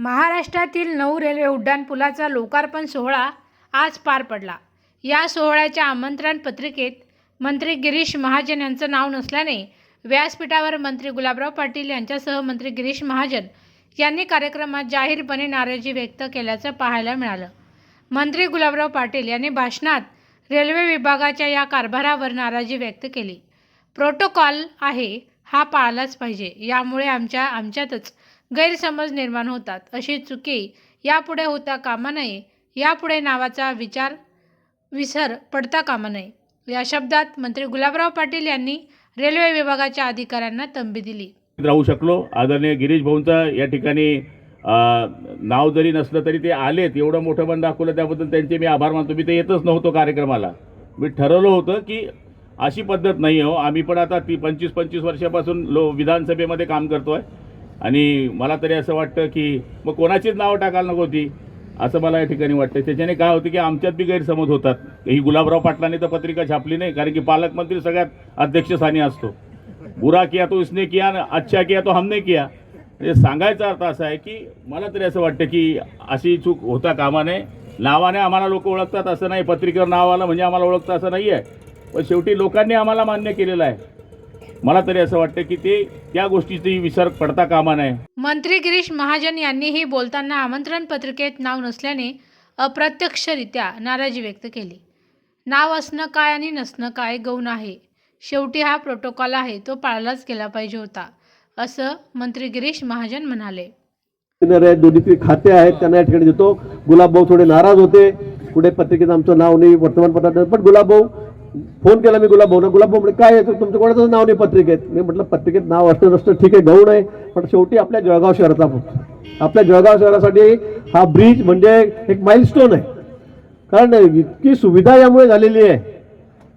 महाराष्ट्रातील नऊ रेल्वे उड्डाणपुलाचा लोकार्पण सोहळा आज पार पडला. या सोहळ्याच्या आमंत्रण पत्रिकेत मंत्री गिरीश महाजन यांचं नाव नसल्याने व्यासपीठावर मंत्री गुलाबराव पाटील यांच्यासह मंत्री गिरीश महाजन यांनी कार्यक्रमात जाहीरपणे नाराजी व्यक्त केल्याचं पाहायला मिळालं. मंत्री गुलाबराव पाटील यांनी भाषणात रेल्वे विभागाच्या या कारभारावर नाराजी व्यक्त केली. प्रोटोकॉल आहे हा पाळलाच पाहिजे. यामुळे आमच्या आमच्यातच गैरसमज निर्माण होतात. अशी चुकी यापुढे होता कामा नये. यापुढे नावाचा विचार विसर पडता कामा नये. या शब्दात मंत्री गुलाबराव पाटील यांनी रेल्वे विभागाच्या अधिकाऱ्यांना तंबी दिली. राहू शकलो. आदरणीय गिरीश भाऊंचा या ठिकाणी नाव जरी नसलं तरी ते आलेत. एवढं मोठं पण दाखवलं त्याबद्दल त्यांचे मी आभार मानतो. मी ते येतच नव्हतो कार्यक्रमाला. मी ठरवलं होतं की अशी पद्धत नाही हो. आम्ही पण आता ती पंचवीस पंचवीस वर्षापासून लो विधानसभेमध्ये काम करतो आहे आणि मला तरी असं वाटतं की मग कोणाचीच नावं टाकायला नको होती असं मला या ठिकाणी वाटतं त्याच्याने काय होतं की आमच्यात बी गैरसमज होतात. ही गुलाबराव पाटलांनी तर पत्रिका छापली नाही कारण की पालकमंत्री सगळ्यात अध्यक्षस्थानी असतो. बुरा किया तो इसने किया अच्छा किया तो हमने किया. म्हणजे सांगायचा अर्थ असा आहे की मला तरी असं वाटतं की अशी चूक होता कामा नये. नावाने आम्हाला लोक ओळखतात असं नाही. पत्रिकेवर नाव आलं म्हणजे आम्हाला ओळखतं असं नाही आहे पण शेवटी लोकांनी आम्हाला मान्य केलेलं आहे. मला तरी असं वाटतं की ते त्या गोष्टीची विसर पडता कामा नये. मंत्री गिरीश महाजन यांनीही बोलताना आमंत्रण पत्रिकेत नाव नसल्याने अप्रत्यक्षरित्या नाराजी व्यक्त केली. नाव असणं काय आणि नसणं काय गौण आहे. शेवटी हा प्रोटोकॉल आहे तो पाळलाच गेला पाहिजे होता असं मंत्री गिरीश महाजन म्हणाले. दोन्ही तीन खाते आहेत त्यांना या ठिकाणी देतो. गुलाब भाऊ थोडे नाराज होते. पुढे पत्रिकेत आमचं नाव नाही वर्तमानपत्रात. पण गुलाब भाऊ फोन केला मी गुलाब भाऊना. गुलाब भाऊ म्हणजे काय आहे? तुमचं कोणाचं नाव नाही पत्रिकेत. मी म्हटलं पत्रिकेत नाव असतं नसतं ठीक आहे गौण आहे पण शेवटी आपल्या जळगाव शहराचा आपल्या जळगाव शहरासाठी हा ब्रिज म्हणजे एक माइलस्टोन आहे. कारण इतकी सुविधा यामुळे झालेली आहे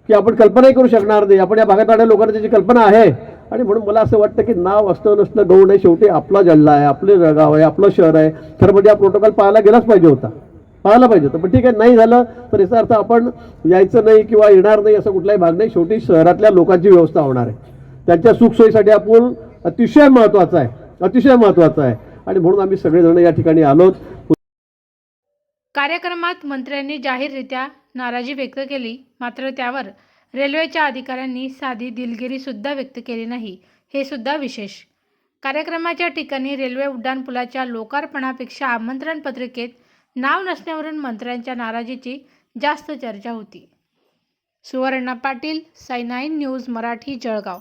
की आपण कल्पनाही करू शकणार नाही. आपण या भागात राहणाऱ्या लोकांना त्याची कल्पना आहे आणि म्हणून मला असं वाटतं की नाव असतं नसतं गौण आहे. शेवटी आपला जल्ला आहे आपले जळगाव आहे आपलं शहर आहे. खरं म्हणजे हा प्रोटोकॉल पाहायला गेलाच पाहिजे होता. पाहायला पाहिजे होतं. पण ठीक आहे नाही झालं तर याचा अर्थ आपण यायचं नाही किंवा येणार नाही असं कुठलाही भाग नाही. शेवटी शहरातल्या लोकांची व्यवस्था होणार आहे. त्यांच्या सुखसोयीसाठी आपण अतिशय महत्त्वाचा आहे. अतिशय महत्त्वाचा आहे. आणि म्हणून आम्ही सगळेजण या ठिकाणी आलोत कार्यक्रमात मंत्र्यांनी जाहीररित्या नाराजी व्यक्त केली. मात्र त्यावर रेल्वेच्या अधिकाऱ्यांनी साधी दिलगिरी सुद्धा व्यक्त केली नाही. हे सुद्धा विशेष. कार्यक्रमाच्या ठिकाणी रेल्वे उड्डाणपुलाच्या लोकार्पणापेक्षा आमंत्रण पत्रिकेत नाव नसण्यावरून मंत्र्यांच्या नाराजीची जास्त चर्चा होती. सुवर्णा पाटील सायनाईन न्यूज मराठी जळगाव